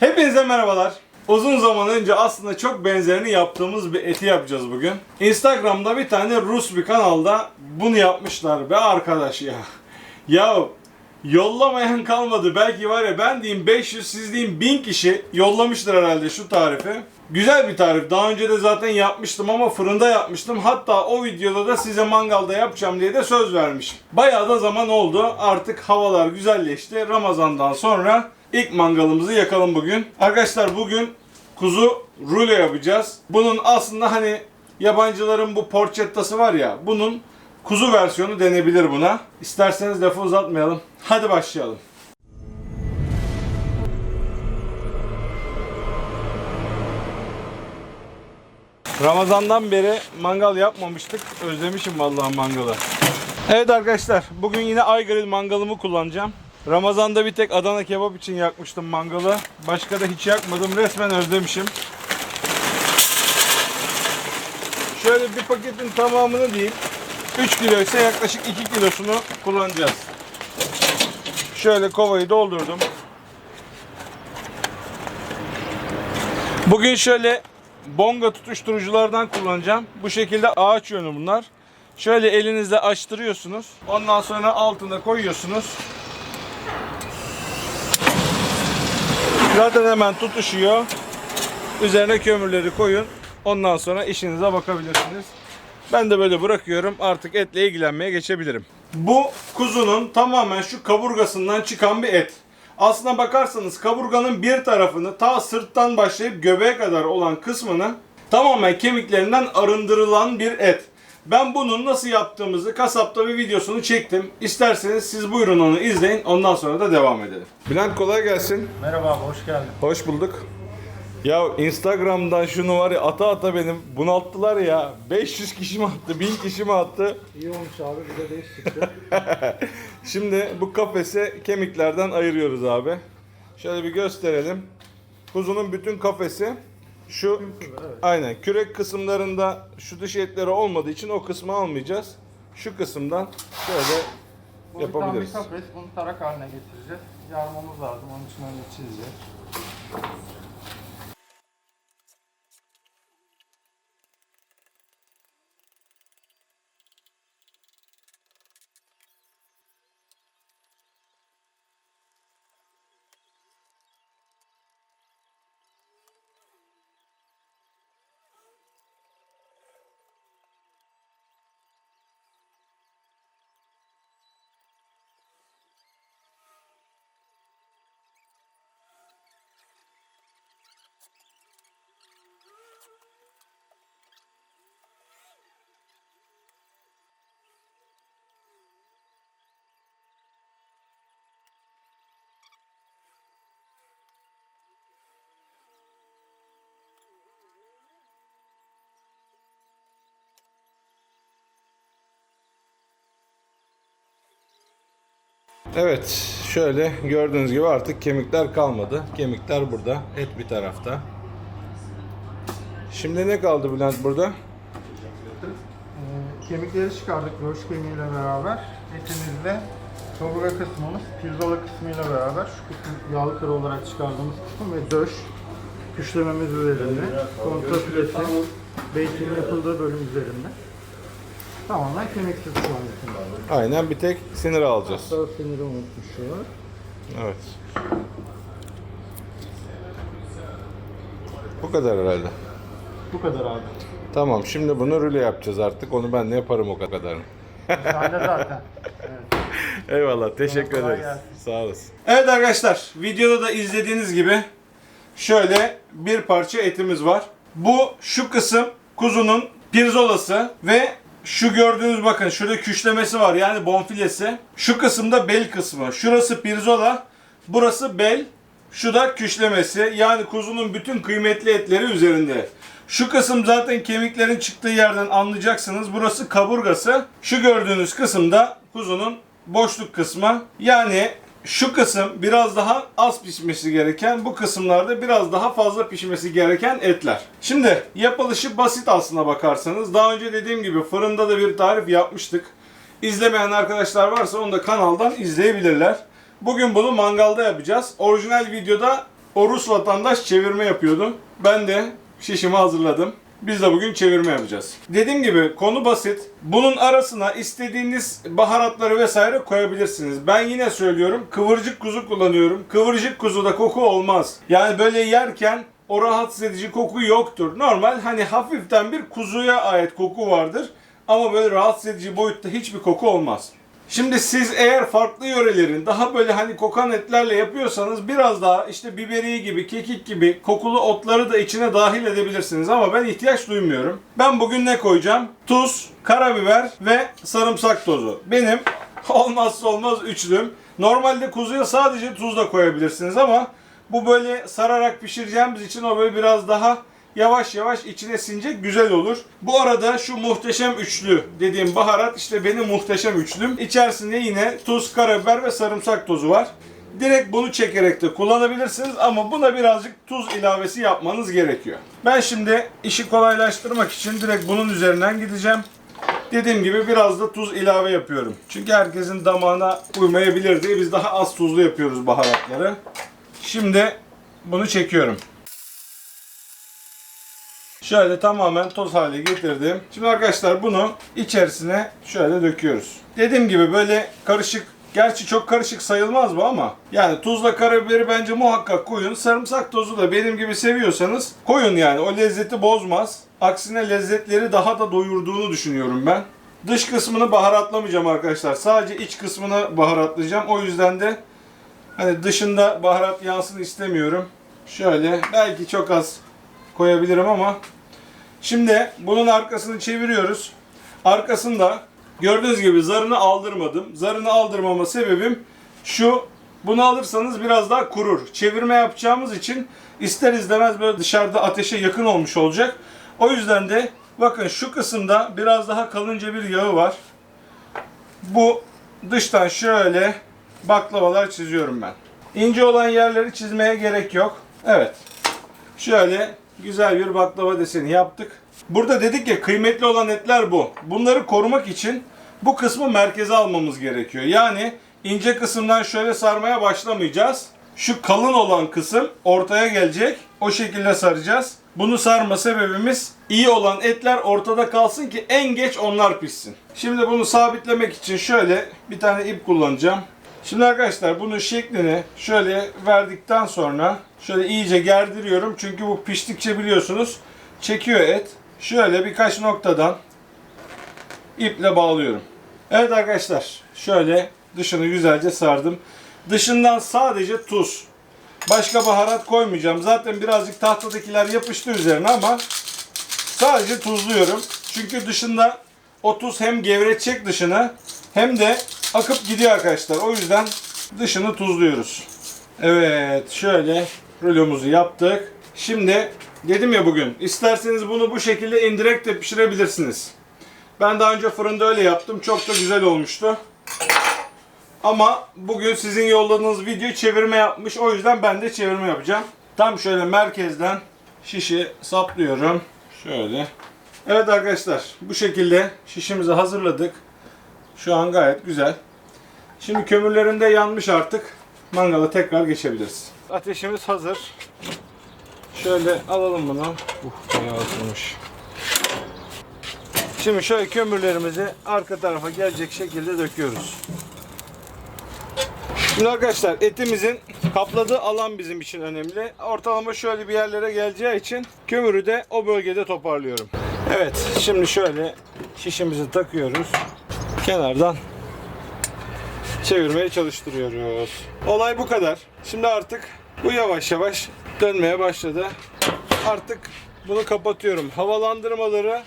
Hepinize merhabalar. Uzun zaman önce aslında çok benzerini yaptığımız bir eti yapacağız bugün. Instagram'da bir tane Rus bir kanalda bunu yapmışlar be arkadaş ya. Ya yollamayan kalmadı. Belki var ya ben diyeyim 500 siz diyeyim 1000 kişi yollamıştır herhalde şu tarifi. Güzel bir tarif. Daha önce de zaten yapmıştım ama fırında yapmıştım. Hatta o videoda da size mangalda yapacağım diye de söz vermişim. Bayağı da zaman oldu. Artık havalar güzelleşti. Ramazan'dan sonra ilk mangalımızı yakalım bugün. Arkadaşlar bugün kuzu rulo yapacağız. Bunun aslında hani yabancıların bu porchettası var ya bunun kuzu versiyonu denebilir buna. İsterseniz lafı uzatmayalım. Hadi başlayalım. Ramazan'dan beri mangal yapmamıştık. Özlemişim vallahi mangalı. Evet arkadaşlar, bugün yine Aygrill mangalımı kullanacağım. Ramazan'da bir tek Adana kebap için yakmıştım mangalı. Başka da hiç yakmadım. Resmen özlemişim. Şöyle bir paketin tamamını diyeyim. 3 kilo ise yaklaşık 2 kilosunu kullanacağız. Şöyle kovayı doldurdum. Bugün şöyle bonga tutuşturuculardan kullanacağım. Bu şekilde ağaç yönü bunlar. Şöyle elinizle açtırıyorsunuz. Ondan sonra altına koyuyorsunuz. Zaten hemen tutuşuyor. Üzerine kömürleri koyun. Ondan sonra işinize bakabilirsiniz. Ben de böyle bırakıyorum. Artık etle ilgilenmeye geçebilirim. Bu kuzunun tamamen şu kaburgasından çıkan bir et. Aslına bakarsanız kaburganın bir tarafını ta sırttan başlayıp göbeğe kadar olan kısmını tamamen kemiklerinden arındırılan bir et. Ben bunun nasıl yaptığımızı kasapta bir videosunu çektim. İsterseniz siz buyurun onu izleyin. Ondan sonra da devam edelim. Bülent kolay gelsin. Merhaba abi, hoş geldin. Hoş bulduk. Ya Instagram'dan şunu var ya ata ata benim bunalttılar ya. 500 kişi mi attı, 1000 kişi mi attı? İyi olmuş abi, bize de iş çıktı. Şimdi bu kafesi kemiklerden ayırıyoruz abi. Şöyle bir gösterelim. Kuzunun bütün kafesi şu aynen kürek kısımlarında şu dış etleri olmadığı için o kısmı almayacağız. Şu kısımdan şöyle Bu yapabiliriz. bir kafes, bunu tarak haline getireceğiz. Yarmamız lazım, onun için öyle çizeceğiz. Evet, şöyle gördüğünüz gibi artık kemikler kalmadı. Kemikler burada, et bir tarafta. Şimdi ne kaldı Bülent burada? Ee, kemikleri çıkardık göğüs kemiğiyle beraber. Etimizde kaburga kısmımız, pirzola kısmıyla beraber şu kısım yağlı kır olarak çıkardığımız kısım ve döş küşlememiz üzerinde. Kontrafilesi, beytin yapıldığı bölüm üzerinde. Tamamen an için. Aynen bir tek sinir alacağız. Daha siniri unutmuşlar. Evet. Bu kadar herhalde. Bu kadar abi. Tamam şimdi bunu rüle yapacağız artık. Onu ben de yaparım o kadarını. Sen de zaten. Evet. Eyvallah teşekkür Kolay ederiz. gelsin. Sağ olasın. Evet arkadaşlar videoda da izlediğiniz gibi şöyle bir parça etimiz var. Bu şu kısım kuzunun pirzolası ve şu gördüğünüz bakın şurada küşlemesi var yani bonfilesi. Şu kısımda bel kısmı. Şurası pirzola, burası bel, şu da küşlemesi. Yani kuzunun bütün kıymetli etleri üzerinde. Şu kısım zaten kemiklerin çıktığı yerden anlayacaksınız. Burası kaburgası. Şu gördüğünüz kısım da kuzunun boşluk kısmı. Yani şu kısım biraz daha az pişmesi gereken, bu kısımlarda biraz daha fazla pişmesi gereken etler. Şimdi yapılışı basit aslına bakarsanız. Daha önce dediğim gibi fırında da bir tarif yapmıştık. İzlemeyen arkadaşlar varsa onu da kanaldan izleyebilirler. Bugün bunu mangalda yapacağız. Orijinal videoda o Rus vatandaş çevirme yapıyordu. Ben de şişimi hazırladım. Biz de bugün çevirme yapacağız. Dediğim gibi konu basit. Bunun arasına istediğiniz baharatları vesaire koyabilirsiniz. Ben yine söylüyorum kıvırcık kuzu kullanıyorum. Kıvırcık kuzuda koku olmaz. Yani böyle yerken o rahatsız edici koku yoktur. Normal hani hafiften bir kuzuya ait koku vardır. Ama böyle rahatsız edici boyutta hiçbir koku olmaz. Şimdi siz eğer farklı yörelerin daha böyle hani kokan etlerle yapıyorsanız biraz daha işte biberiye gibi, kekik gibi kokulu otları da içine dahil edebilirsiniz ama ben ihtiyaç duymuyorum. Ben bugün ne koyacağım? Tuz, karabiber ve sarımsak tozu. Benim olmazsa olmaz üçlüm. Normalde kuzuya sadece tuz da koyabilirsiniz ama bu böyle sararak pişireceğimiz için o böyle biraz daha yavaş yavaş içine sinecek güzel olur. Bu arada şu muhteşem üçlü dediğim baharat işte benim muhteşem üçlüm. İçerisinde yine tuz, karabiber ve sarımsak tozu var. Direkt bunu çekerek de kullanabilirsiniz ama buna birazcık tuz ilavesi yapmanız gerekiyor. Ben şimdi işi kolaylaştırmak için direkt bunun üzerinden gideceğim. Dediğim gibi biraz da tuz ilave yapıyorum. Çünkü herkesin damağına uymayabilir diye biz daha az tuzlu yapıyoruz baharatları. Şimdi bunu çekiyorum. Şöyle tamamen toz hale getirdim. Şimdi arkadaşlar bunu içerisine şöyle döküyoruz. Dediğim gibi böyle karışık Gerçi çok karışık sayılmaz bu ama yani tuzla karabiberi bence muhakkak koyun. Sarımsak tozu da benim gibi seviyorsanız koyun yani o lezzeti bozmaz. Aksine lezzetleri daha da doyurduğunu düşünüyorum ben. Dış kısmını baharatlamayacağım arkadaşlar. Sadece iç kısmını baharatlayacağım. O yüzden de hani dışında baharat yansın istemiyorum. Şöyle belki çok az koyabilirim ama şimdi bunun arkasını çeviriyoruz. Arkasında gördüğünüz gibi zarını aldırmadım. Zarını aldırmama sebebim şu. Bunu alırsanız biraz daha kurur. Çevirme yapacağımız için ister istemez böyle dışarıda ateşe yakın olmuş olacak. O yüzden de bakın şu kısımda biraz daha kalınca bir yağı var. Bu dıştan şöyle baklavalar çiziyorum ben. İnce olan yerleri çizmeye gerek yok. Evet. Şöyle güzel bir baklava deseni yaptık. Burada dedik ya kıymetli olan etler bu. Bunları korumak için bu kısmı merkeze almamız gerekiyor. Yani ince kısımdan şöyle sarmaya başlamayacağız. Şu kalın olan kısım ortaya gelecek. O şekilde saracağız. Bunu sarma sebebimiz iyi olan etler ortada kalsın ki en geç onlar pişsin. Şimdi bunu sabitlemek için şöyle bir tane ip kullanacağım. Şimdi arkadaşlar bunun şeklini şöyle verdikten sonra şöyle iyice gerdiriyorum. Çünkü bu piştikçe biliyorsunuz çekiyor et. Şöyle birkaç noktadan iple bağlıyorum. Evet arkadaşlar şöyle dışını güzelce sardım. Dışından sadece tuz. Başka baharat koymayacağım. Zaten birazcık tahtadakiler yapıştı üzerine ama sadece tuzluyorum. Çünkü dışında o tuz hem gevretecek dışını hem de akıp gidiyor arkadaşlar. O yüzden dışını tuzluyoruz. Evet şöyle rulomuzu yaptık. Şimdi dedim ya bugün isterseniz bunu bu şekilde indirekt de pişirebilirsiniz. Ben daha önce fırında öyle yaptım. Çok da güzel olmuştu. Ama bugün sizin yolladığınız video çevirme yapmış. O yüzden ben de çevirme yapacağım. Tam şöyle merkezden şişi saplıyorum. Şöyle. Evet arkadaşlar bu şekilde şişimizi hazırladık. Şu an gayet güzel. Şimdi kömürlerim de yanmış artık. Mangala tekrar geçebiliriz. Ateşimiz hazır. Şöyle alalım bunu. Uh, bayağı. Şimdi şöyle kömürlerimizi arka tarafa gelecek şekilde döküyoruz. Şimdi arkadaşlar etimizin kapladığı alan bizim için önemli. Ortalama şöyle bir yerlere geleceği için kömürü de o bölgede toparlıyorum. Evet şimdi şöyle şişimizi takıyoruz. Kenardan çevirmeye çalıştırıyoruz. Olay bu kadar. Şimdi artık bu yavaş yavaş dönmeye başladı. Artık bunu kapatıyorum. Havalandırmaları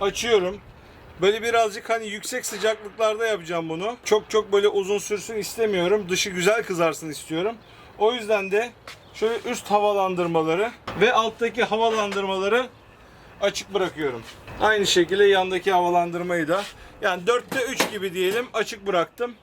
açıyorum. Böyle birazcık hani yüksek sıcaklıklarda yapacağım bunu. Çok çok böyle uzun sürsün istemiyorum. Dışı güzel kızarsın istiyorum. O yüzden de şöyle üst havalandırmaları ve alttaki havalandırmaları açık bırakıyorum. Aynı şekilde yandaki havalandırmayı da yani 4'te 3 gibi diyelim açık bıraktım.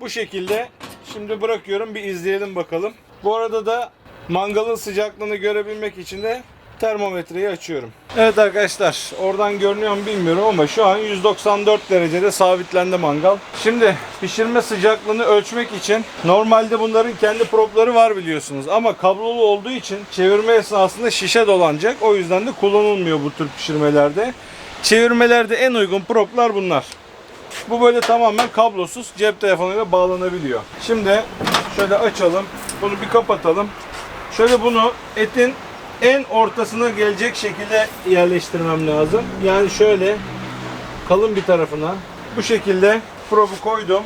Bu şekilde şimdi bırakıyorum bir izleyelim bakalım. Bu arada da mangalın sıcaklığını görebilmek için de termometreyi açıyorum. Evet arkadaşlar oradan görünüyor mu bilmiyorum ama şu an 194 derecede sabitlendi mangal. Şimdi pişirme sıcaklığını ölçmek için normalde bunların kendi propları var biliyorsunuz ama kablolu olduğu için çevirme esnasında şişe dolanacak. O yüzden de kullanılmıyor bu tür pişirmelerde. Çevirmelerde en uygun proplar bunlar. Bu böyle tamamen kablosuz cep telefonuyla bağlanabiliyor. Şimdi şöyle açalım. Bunu bir kapatalım. Şöyle bunu etin en ortasına gelecek şekilde yerleştirmem lazım. Yani şöyle kalın bir tarafına bu şekilde probu koydum.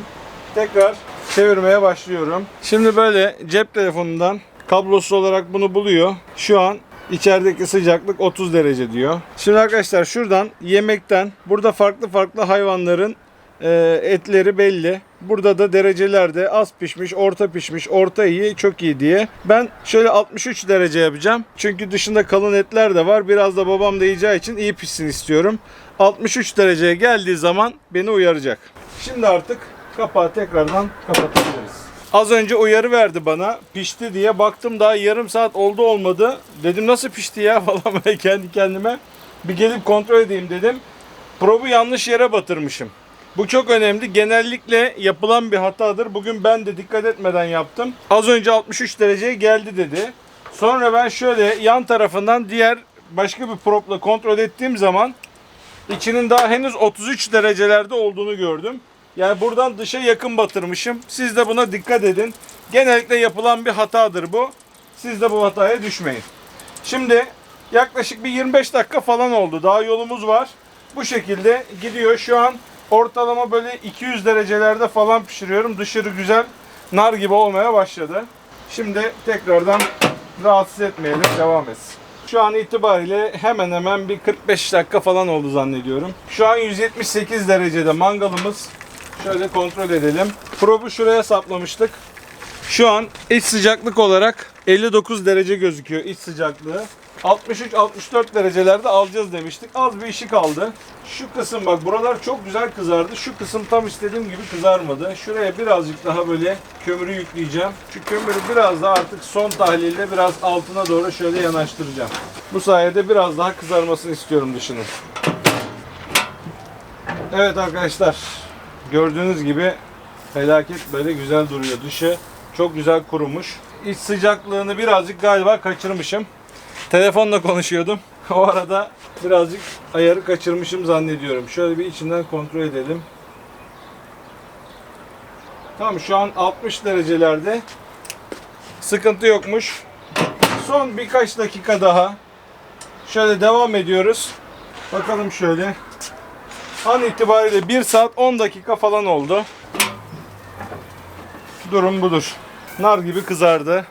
Tekrar çevirmeye başlıyorum. Şimdi böyle cep telefonundan kablosuz olarak bunu buluyor. Şu an içerideki sıcaklık 30 derece diyor. Şimdi arkadaşlar şuradan yemekten burada farklı farklı hayvanların e, etleri belli. Burada da derecelerde az pişmiş, orta pişmiş, orta iyi, çok iyi diye. Ben şöyle 63 derece yapacağım. Çünkü dışında kalın etler de var. Biraz da babam da yiyeceği için iyi pişsin istiyorum. 63 dereceye geldiği zaman beni uyaracak. Şimdi artık kapağı tekrardan kapatabiliriz. Az önce uyarı verdi bana pişti diye baktım daha yarım saat oldu olmadı. Dedim nasıl pişti ya falan böyle kendi kendime. Bir gelip kontrol edeyim dedim. Probu yanlış yere batırmışım. Bu çok önemli. Genellikle yapılan bir hatadır. Bugün ben de dikkat etmeden yaptım. Az önce 63 dereceye geldi dedi. Sonra ben şöyle yan tarafından diğer başka bir propla kontrol ettiğim zaman içinin daha henüz 33 derecelerde olduğunu gördüm. Yani buradan dışa yakın batırmışım. Siz de buna dikkat edin. Genellikle yapılan bir hatadır bu. Siz de bu hataya düşmeyin. Şimdi yaklaşık bir 25 dakika falan oldu. Daha yolumuz var. Bu şekilde gidiyor. Şu an ortalama böyle 200 derecelerde falan pişiriyorum. Dışarı güzel nar gibi olmaya başladı. Şimdi tekrardan rahatsız etmeyelim. Devam etsin. Şu an itibariyle hemen hemen bir 45 dakika falan oldu zannediyorum. Şu an 178 derecede mangalımız. Şöyle kontrol edelim. Probu şuraya saplamıştık. Şu an iç sıcaklık olarak 59 derece gözüküyor iç sıcaklığı. 63-64 derecelerde alacağız demiştik. Az bir işi kaldı. Şu kısım bak buralar çok güzel kızardı. Şu kısım tam istediğim gibi kızarmadı. Şuraya birazcık daha böyle kömürü yükleyeceğim. Şu kömürü biraz daha artık son tahlilde biraz altına doğru şöyle yanaştıracağım. Bu sayede biraz daha kızarmasını istiyorum dışının. Evet arkadaşlar. Gördüğünüz gibi felaket böyle güzel duruyor. Dışı çok güzel kurumuş. İç sıcaklığını birazcık galiba kaçırmışım. Telefonla konuşuyordum. O arada birazcık ayarı kaçırmışım zannediyorum. Şöyle bir içinden kontrol edelim. Tamam şu an 60 derecelerde. Sıkıntı yokmuş. Son birkaç dakika daha. Şöyle devam ediyoruz. Bakalım şöyle. An itibariyle 1 saat 10 dakika falan oldu. Durum budur. Nar gibi kızardı.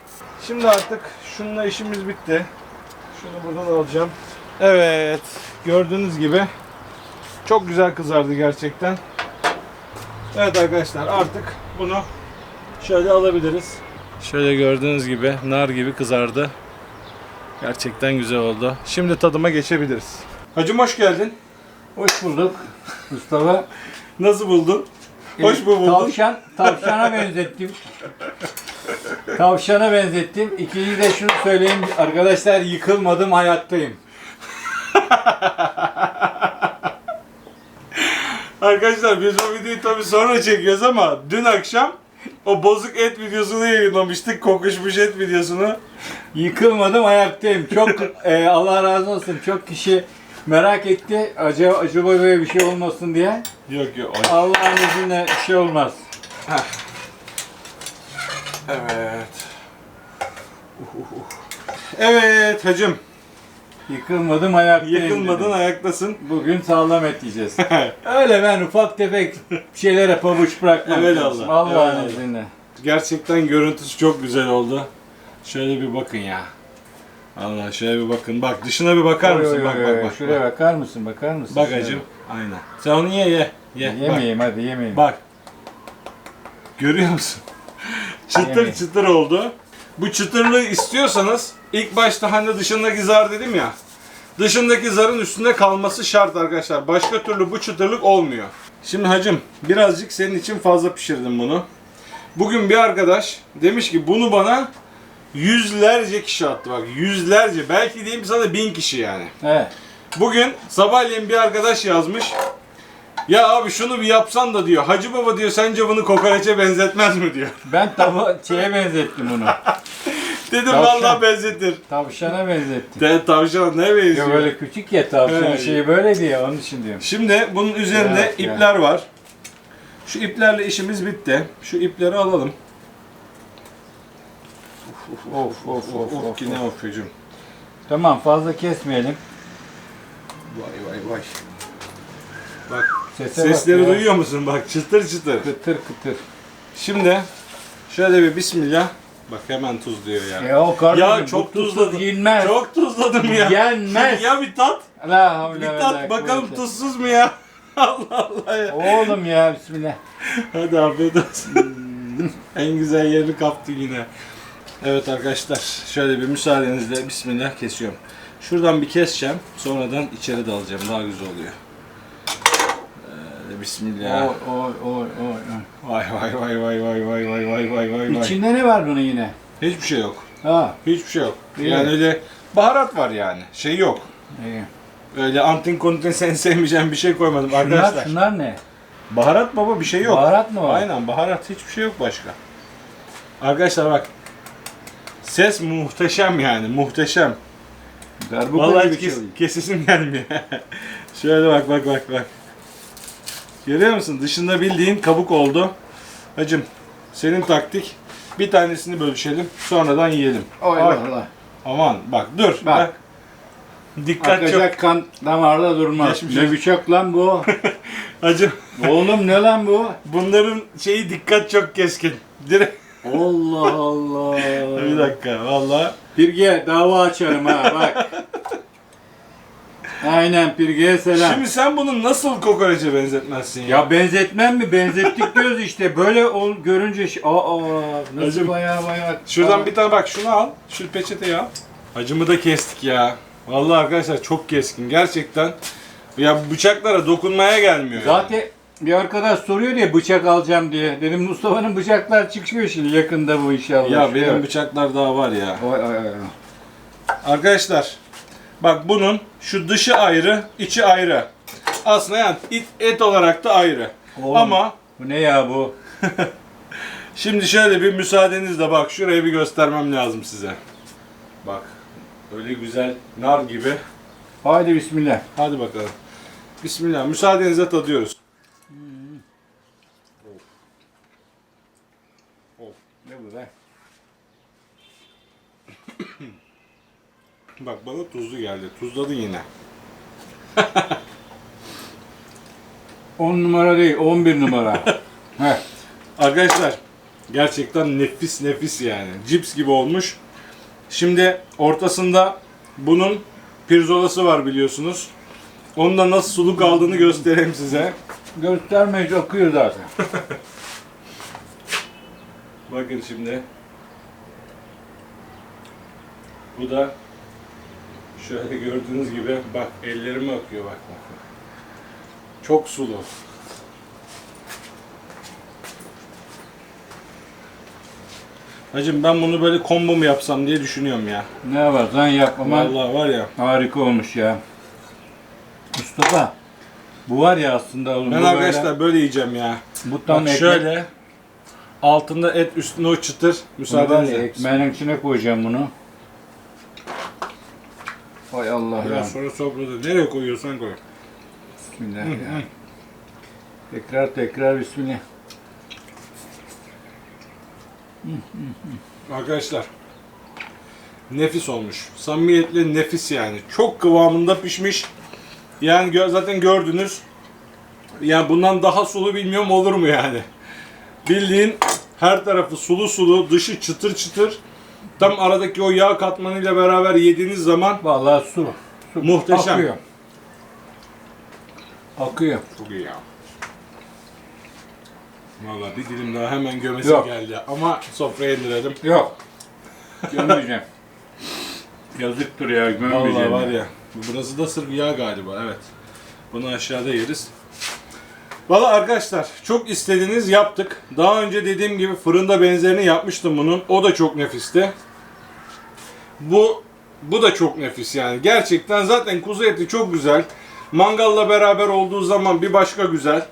Şimdi artık şununla işimiz bitti. Şunu buradan alacağım. Evet. Gördüğünüz gibi çok güzel kızardı gerçekten. Evet arkadaşlar artık bunu şöyle alabiliriz. Şöyle gördüğünüz gibi nar gibi kızardı. Gerçekten güzel oldu. Şimdi tadıma geçebiliriz. Hacım hoş geldin. Hoş bulduk Mustafa. Nasıl buldun? Hoş mu buldun? Tavşan, tavşana benzettim. Tavşana benzettim. İkinci de şunu söyleyeyim. Arkadaşlar yıkılmadım hayattayım. Arkadaşlar biz bu videoyu tabii sonra çekiyoruz ama dün akşam o bozuk et videosunu yayınlamıştık. Kokuşmuş et videosunu. Yıkılmadım ayaktayım. Çok e, Allah razı olsun. Çok kişi merak etti. Acaba, acaba böyle bir şey olmasın diye. Yok yok. Allah'ın izniyle bir şey olmaz. Evet. Evet hacım. Yıkılmadım ayaktayım. Yıkılmadın dedim. ayaktasın. Bugün sağlam et yiyeceğiz. Öyle ben ufak tefek şeylere pabuç bırakmam. Evet Allah. Allah'ın Evet. izniyle. Gerçekten görüntüsü çok güzel oldu. Şöyle bir bakın ya. Allah şöyle bir bakın. Bak dışına bir bakar mısın? bak bak bak. Şuraya Bak, bakar mısın? Bakar mısın? bak hacım. Aynen. Sen onu ye ye. Ye. Bak. Yemeyeyim hadi yemeyeyim. Bak. Görüyor musun? çıtır Yemeyin. çıtır oldu. Bu çıtırlığı istiyorsanız ilk başta hani dışındaki zar dedim ya. Dışındaki zarın üstünde kalması şart arkadaşlar. Başka türlü bu çıtırlık olmuyor. Şimdi hacım birazcık senin için fazla pişirdim bunu. Bugün bir arkadaş demiş ki bunu bana yüzlerce kişi attı bak yüzlerce belki diyeyim sana bin kişi yani. Evet. Bugün sabahleyin bir arkadaş yazmış. Ya abi şunu bir yapsan da diyor. Hacı baba diyor sence bunu kokoreçe benzetmez mi diyor. Ben tabu şeye benzettim bunu. Dedim Tavşan. vallahi benzetir. Tavşana benzettim. De, tavşan ne benziyor? Ya böyle küçük ya tavşan Evet. şeyi böyle diye onun için diyorum. Şimdi bunun üzerinde Ya, ya. ipler var. Şu iplerle işimiz bitti. Şu ipleri alalım. Of of of of. ki ne of. ofyucum. Tamam fazla kesmeyelim. Vay vay vay. Bak Sese sesleri ya. duyuyor musun? Bak çıtır çıtır. Kıtır kıtır. Şimdi şöyle bir bismillah. Bak hemen tuz diyor ya. Ya o kardeşim Ya bu çok tuzsuz tuzladım. yenmez. Çok tuzladım ya. Yenmez. Ya bir tat. La havle Bir ve la tat bakalım kuvvete. tuzsuz mu ya? Allah Allah ya. Oğlum ya bismillah. Hadi afiyet olsun. en güzel yerini kaptı yine. Evet arkadaşlar şöyle bir müsaadenizle bismillah kesiyorum. Şuradan bir keseceğim. Sonradan içeri dalacağım. Daha güzel oluyor. Ee, bismillah. Oy oy oy oy. Vay vay vay vay vay vay vay vay vay vay vay. İçinde ne var bunun yine? Hiçbir şey yok. Ha. Hiçbir şey yok. İyi. Yani öyle baharat var yani. Şey yok. iyi. Öyle antin kontin sen sevmeyeceğin bir şey koymadım Şunlar, arkadaşlar. şunlar ne? Baharat baba bir şey yok. Baharat mı var? Aynen baharat hiçbir şey yok başka. Arkadaşlar bak. Ses muhteşem yani muhteşem. Darbuka Vallahi kes, kesisim gelmiyor. Şöyle bak bak bak bak. Görüyor musun? Dışında bildiğin kabuk oldu. Hacım senin taktik. Bir tanesini bölüşelim sonradan yiyelim. Oy Ay, Allah. Aman bak dur. Bak. Bak. Dikkat çok. Akacak kan damarda durmaz. Geçmiş ne olsun. bıçak lan bu? Hacım Oğlum ne lan bu? bunların şeyi dikkat çok keskin. Direkt. Allah Allah. Bir dakika vallahi. Pirge dava açarım ha bak. Aynen Pirge'ye selam. Şimdi sen bunu nasıl kokoreçe benzetmezsin ya? Ya benzetmem mi? Benzettik diyoruz işte. Böyle ol, görünce ş- aa nasıl Hacım, baya baya. Şuradan bir tane bak şunu al. Şu peçeteyi al. Hacımı da kestik ya. Vallahi arkadaşlar çok keskin. Gerçekten. Ya bıçaklara dokunmaya gelmiyor. yani. Zaten bir arkadaş soruyor diye bıçak alacağım diye. Dedim Mustafa'nın bıçaklar çıkıyor şimdi yakında bu inşallah. Ya benim Şuraya. bıçaklar daha var ya. Oy, oy, oy. Arkadaşlar bak bunun şu dışı ayrı, içi ayrı. Aslında yani et, et olarak da ayrı. Oğlum, Ama Bu ne ya bu? şimdi şöyle bir müsaadenizle bak şurayı bir göstermem lazım size. Bak öyle güzel nar gibi. Haydi bismillah. Hadi bakalım. Bismillah. Müsaadenizle tadıyoruz. Ne bu be? Bak bana tuzlu geldi. Tuzladın yine. 10 numara değil 11 numara. Heh. Arkadaşlar gerçekten nefis nefis yani. Cips gibi olmuş. Şimdi ortasında bunun pirzolası var biliyorsunuz. Onun da nasıl suluk aldığını göstereyim size. Göstermeyiz akıyor zaten. Bakın şimdi. Bu da şöyle gördüğünüz gibi bak ellerime akıyor bak bak. bak. Çok sulu. Hacım ben bunu böyle combo mu yapsam diye düşünüyorum ya. Ne var sen yap ama Vallahi var ya. harika olmuş ya. Mustafa bu var ya aslında oğlum. Ben bu arkadaşlar böyle yiyeceğim ya. Bu tam Bak ekmek- şöyle altında et üstüne o çıtır. Ya, Müsaadenizle. ekmeğin içine koyacağım bunu. Hay Allah ya. Biraz sonra sofrada nereye koyuyorsan koy. Bismillah ya. Tekrar tekrar bismillah. Arkadaşlar nefis olmuş. Samimiyetle nefis yani. Çok kıvamında pişmiş. Yani gö- zaten gördünüz. Yani bundan daha sulu bilmiyorum olur mu yani. Bildiğin her tarafı sulu sulu, dışı çıtır çıtır. Tam aradaki o yağ katmanıyla beraber yediğiniz zaman Vallahi su. su Muhteşem. Akıyor. Akıyor. çok iyi ya. Valla bir dilim daha hemen gömesi Yok. geldi ama sofraya indirelim. Yok. Gömmeyeceğim. Yazıktır ya gömmeyeceğim. Vallahi var ya. Burası da sırf yağ galiba evet. Bunu aşağıda yeriz. Valla arkadaşlar çok istediğiniz yaptık. Daha önce dediğim gibi fırında benzerini yapmıştım bunun. O da çok nefisti. Bu bu da çok nefis yani. Gerçekten zaten kuzu eti çok güzel. Mangalla beraber olduğu zaman bir başka güzel.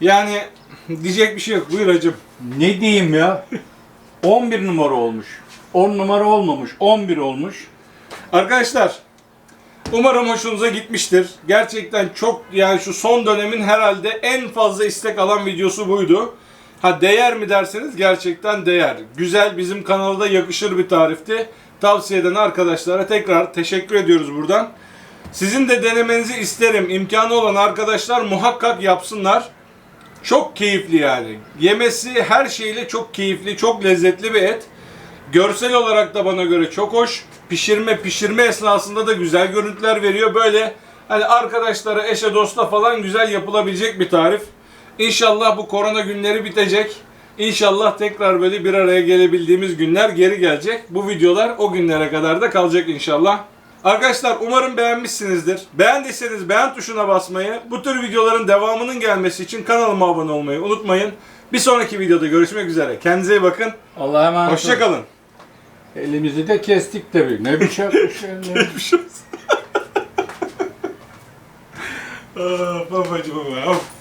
Yani diyecek bir şey yok. Buyur hacım. Ne diyeyim ya? 11 numara olmuş. 10 numara olmamış. 11 olmuş. Arkadaşlar umarım hoşunuza gitmiştir. Gerçekten çok yani şu son dönemin herhalde en fazla istek alan videosu buydu. Ha değer mi derseniz gerçekten değer. Güzel bizim kanalda yakışır bir tarifti. Tavsiye eden arkadaşlara tekrar teşekkür ediyoruz buradan. Sizin de denemenizi isterim. İmkanı olan arkadaşlar muhakkak yapsınlar. Çok keyifli yani. Yemesi her şeyle çok keyifli, çok lezzetli bir et. Görsel olarak da bana göre çok hoş. Pişirme pişirme esnasında da güzel görüntüler veriyor. Böyle hani arkadaşlara, eşe, dosta falan güzel yapılabilecek bir tarif. İnşallah bu korona günleri bitecek. İnşallah tekrar böyle bir araya gelebildiğimiz günler geri gelecek. Bu videolar o günlere kadar da kalacak inşallah. Arkadaşlar umarım beğenmişsinizdir. Beğendiyseniz beğen tuşuna basmayı, bu tür videoların devamının gelmesi için kanalıma abone olmayı unutmayın. Bir sonraki videoda görüşmek üzere. Kendinize iyi bakın. Allah'a emanet olun. Hoşçakalın. Elimizi de kestik tabii. Ne biçim yapmış yani. Aa, babacım baba. of.